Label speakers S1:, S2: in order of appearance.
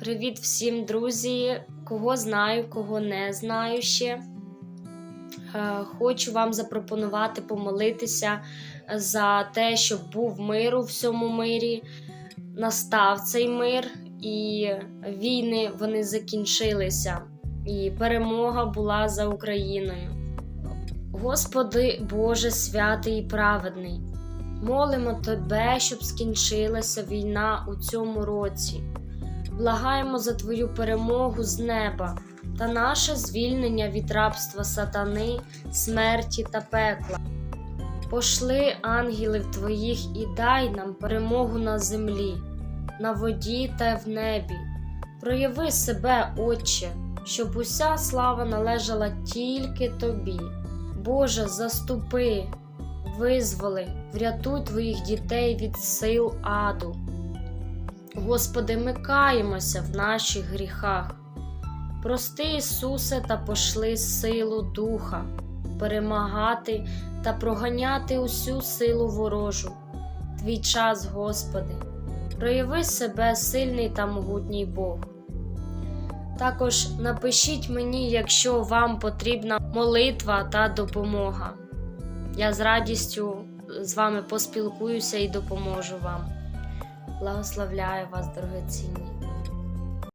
S1: Привіт всім, друзі! Кого знаю, кого не знаю ще. Е, Хочу вам запропонувати помолитися за те, щоб був мир у всьому мирі, настав цей мир, і війни вони закінчилися, і перемога була за Україною. Господи Боже святий і праведний, молимо Тебе, щоб скінчилася війна у цьому році. Благаємо за Твою перемогу з неба та наше звільнення від рабства сатани, смерті та пекла. Пошли ангелів Твоїх і дай нам перемогу на землі, на воді та в небі. Прояви себе, Отче, щоб уся слава належала тільки Тобі. Боже, заступи, визволи, врятуй Твоїх дітей від сил аду. Господи, ми каємося в наших гріхах. Прости, Ісусе, та пошли силу Духа, перемагати та проганяти усю силу ворожу. Твій час, Господи, прояви себе сильний та могутній Бог. Також напишіть мені, якщо вам потрібна молитва та допомога. Я з радістю з вами поспілкуюся і допоможу вам. Благословляю вас, дорогоцінні.